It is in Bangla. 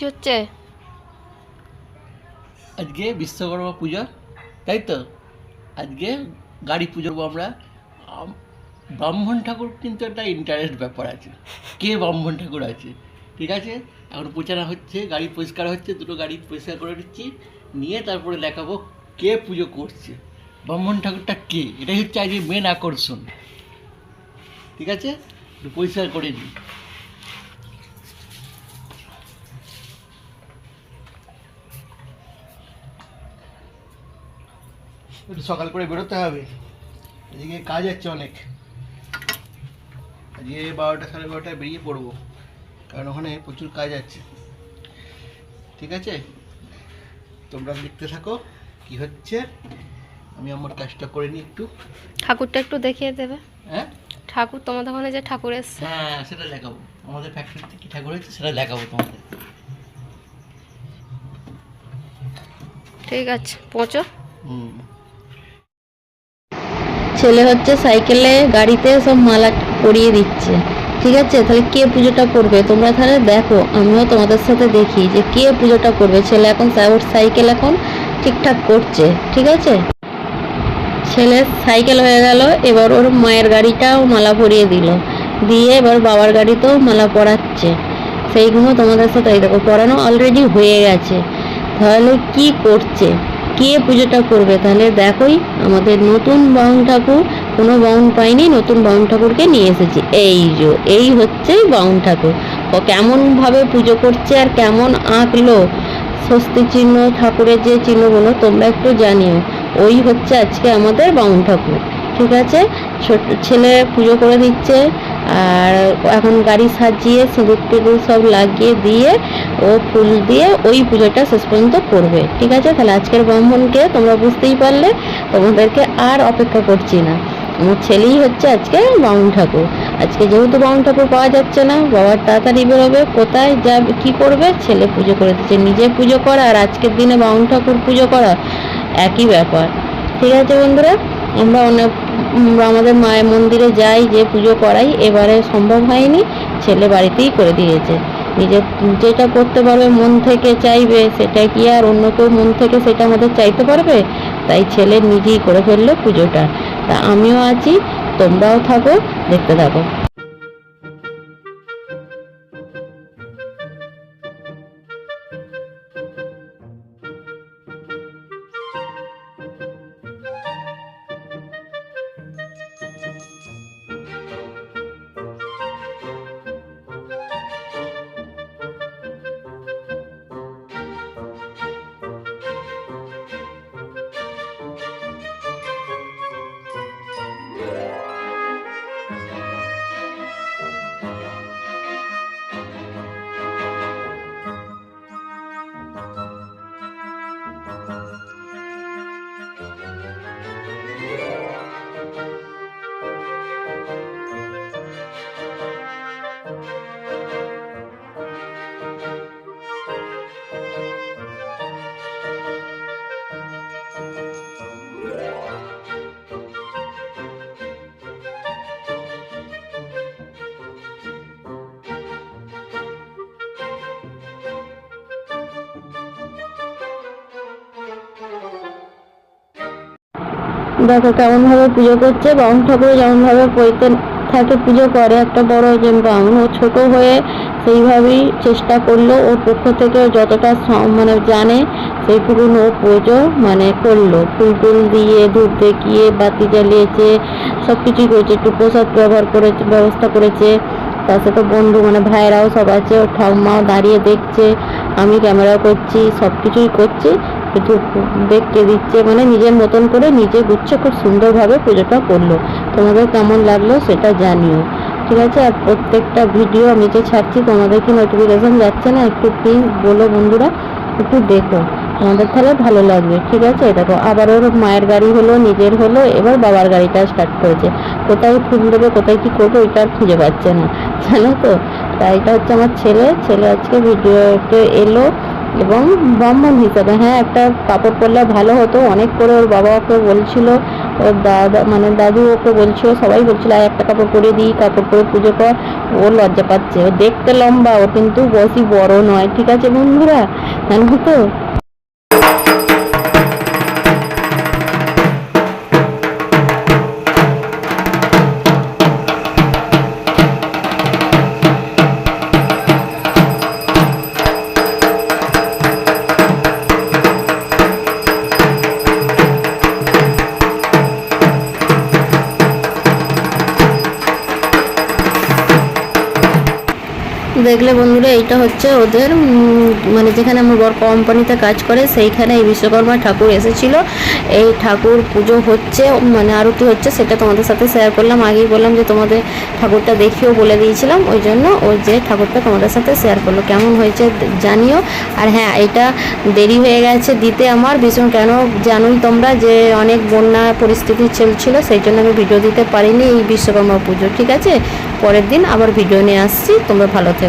কি হচ্ছে আজকে বিশ্বকর্মা পূজা, তাই তো? আজকে গাড়ি পুজো আমরা। ব্রাহ্মণ ঠাকুর কিন্তু একটা ইন্টারেস্ট ব্যাপার আছে। কে ব্রাহ্মণ ঠাকুর আছে? ঠিক আছে? এখন প্রচারা হচ্ছে, গাড়ি পরিষ্কার হচ্ছে, দুটো গাড়ি পরিষ্কার করে দিচ্ছি। নিয়ে তারপরে দেখাবো কে পুজো করছে। ব্রাহ্মণ ঠাকুরটা কে? এটাই হচ্ছে আজকে মেন আকর্ষণ। ঠিক আছে? পরিষ্কার করে দিই। একটু সকাল করে বেরোতে হবে। এদিকে কাজ আছে অনেক। আজকে বারোটা সাড়ে বারোটায় বেরিয়ে পড়ব কারণ ওখানে প্রচুর কাজ আছে। ঠিক আছে? তোমরা দেখতে থাকো কি হচ্ছে। আমি আমার কাজটা করে নিই একটু। ঠাকুরটা একটু দেখিয়ে দেবে। হ্যাঁ? ঠাকুর তোমাদের ওখানে যে ঠাকুর এসছে। হ্যাঁ সেটা দেখাবো। আমাদের ফ্যাক্টরিতে কি ঠাকুর হয়েছে সেটা দেখাবো তোমাদের। ঠিক আছে পৌঁছো। ছেলে হচ্ছে সাইকেলে গাড়িতে সব মালা পরিয়ে দিচ্ছে। ঠিক আছে? তাহলে কে পুজোটা করবে? তোমরা তাহলে দেখো, আমিও তোমাদের সাথে দেখি যে কে পুজোটা করবে। ছেলে এখন ওর সাইকেল এখন ঠিকঠাক করছে, ঠিক আছে? ছেলের সাইকেল হয়ে গেল, এবার ওর মায়ের গাড়িটাও মালা পরিয়ে দিল। দিয়ে এবার বাবার গাড়িতেও মালা পরাচ্ছে। সেইগুলো তোমাদের সাথে দেখো, পরানো অলরেডি হয়ে গেছে। তাহলে কি করছে? কে পুজোটা করবে। তাহলে দেখোই আমাদের নতুন বাউন ঠাকুর, কোনো বাউন পাইনি, নতুন বাউন ঠাকুরকে নিয়ে এসেছি। এই যে, এই হচ্ছে বাউন ঠাকুর। ও কেমনভাবে পুজো করছে আর কেমন আঁকলো, স্বস্তি চিহ্ন, ঠাকুরের যে চিহ্নগুলো তোমরা একটু জানিও। ওই হচ্ছে আজকে আমাদের বাউন ঠাকুর। ঠিক আছে? ছোট ছেলে পুজো করে দিচ্ছে আর এখন গাড়ি সাজিয়ে সিঁদুর টিঁদুর সব লাগিয়ে দিয়ে ও ফুল দিয়ে ওই পুজোটা শেষ পর্যন্ত করবে। ঠিক আছে? তাহলে আজকের ব্রাহ্মণকে তোমরা বুঝতেই পারলে, তোমাদেরকে আর অপেক্ষা করছি না। আমার ছেলেই হচ্ছে আজকে বাউন ঠাকুর। আজকে যেহেতু বাউন ঠাকুর পাওয়া যাচ্ছে না বাবার তাড়াতাড়ি বেরোবে, কোথায় যাবে, কি করবে, ছেলে পুজো করে দিচ্ছে। নিজে পুজো করা আর আজকের দিনে বাউন ঠাকুর পুজো করা একই ব্যাপার। ঠিক আছে বন্ধুরা? আমরা অনেক আমাদের মায়ের মন্দিরে যাই, যে পুজো করাই, এবারে সম্ভব হয়নি, ছেলে বাড়িতেই করে দিয়েছে। নিজে যেটা করতে পারবে, মন থেকে চাইবে, সেটা কি আর অন্য কেউ মন থেকে সেটা আমাদের চাইতে পারবে? তাই ছেলে নিজেই করে ফেলল পুজোটা। তা আমিও আছি, তোমরাও থাকো, দেখতে থাকো। দেখো কেমন ভাবে পুজো করছে। বাউন ঠাকুর যেমন ভাবে পৈতে থাকে পুজো করে, একটা বড় যে বাউন ও ছোট হয়ে সেইভাবেই চেষ্টা করল। ওর পক্ষ থেকে যতটা মানে জানে সেইটুকু ও পুজো মানে করল। ফুল টুল দিয়ে, ধূপ দেখিয়ে, বাতি জ্বালিয়েছে সব কিছুই করেছে। একটু প্রসাদ ব্যবহার করে ব্যবস্থা করেছে। তার সাথে বন্ধু মানে ভাইয়েরাও সব আছে। ওর ঠাকুমাও দাঁড়িয়ে দেখছে, আমি ক্যামেরা করছি সব কিছুই করছি। দেখতে দিচ্ছে মানে নিজের মতন করে নিজে গুচ্ছে, খুব সুন্দরভাবে পুজোটা করল। তোমাদের কেমন লাগল সেটা জানিও। ঠিক আছে? আর প্রত্যেকটা ভিডিও আমি যে ছাড়ছি, তোমাদের কি নোটিফিকেশন যাচ্ছে না? একটু প্লিজ বলো বন্ধুরা, একটু দেখো। তোমাদের তাহলে ভালো লাগবে। ঠিক আছে? দেখো আবার ওর মায়ের গাড়ি হলো, নিজের হলো, এবার বাবার গাড়িটা স্টার্ট করেছে। কোথায় ফুল দেবে, কোথায় কি করবে, ওইটা আর খুঁজে পাচ্ছে না। জানো তো? তাই এটা হচ্ছে আমার ছেলে। ছেলে আজকে ভিডিওতে এলো। এবং ব্রাহ্মণ হিসাবে হ্যাঁ একটা কাপড় পরলে ভালো হতো। অনেক করে ওর বাবা ওকে বলছিল, ওর দাদা মানে দাদু ওকে বলছিল, সবাই বলছিল আর একটা কাপড় পরে দিই, কাপড় পরে পুজো কর। ও লজ্জা পাচ্ছে। ও দেখতে লম্বা, ও কিন্তু বসি বড় নয়, ঠিক আছে বন্ধুরা? জানো তো দেখলে বন্ধুরা, এইটা হচ্ছে ওদের মানে যেখানে আমার বর কোম্পানিতে কাজ করে, সেইখানে এই বিশ্বকর্মা ঠাকুর এসেছিল। এই ঠাকুর পুজো হচ্ছে মানে আরতি হচ্ছে, সেটা তোমাদের সাথে শেয়ার করলাম। আগেই বললাম যে তোমাদের ঠাকুরটা দেখিও বলে দিয়েছিলাম, ওই জন্য ওই যে ঠাকুরটা তোমাদের সাথে শেয়ার করল। কেমন হয়েছে জানিও। আর হ্যাঁ এটা দেরি হয়ে গেছে দিতে আমার, ভীষণ কেন জানোই তোমরা যে অনেক বন্যা পরিস্থিতি চলছিল, সেই জন্য আমি ভিডিও দিতে পারিনি এই বিশ্বকর্মা পুজো, ঠিক আছে? পরের দিন আবার ভিডিও নিয়ে আসছি, তোমরা ভালো থেকো।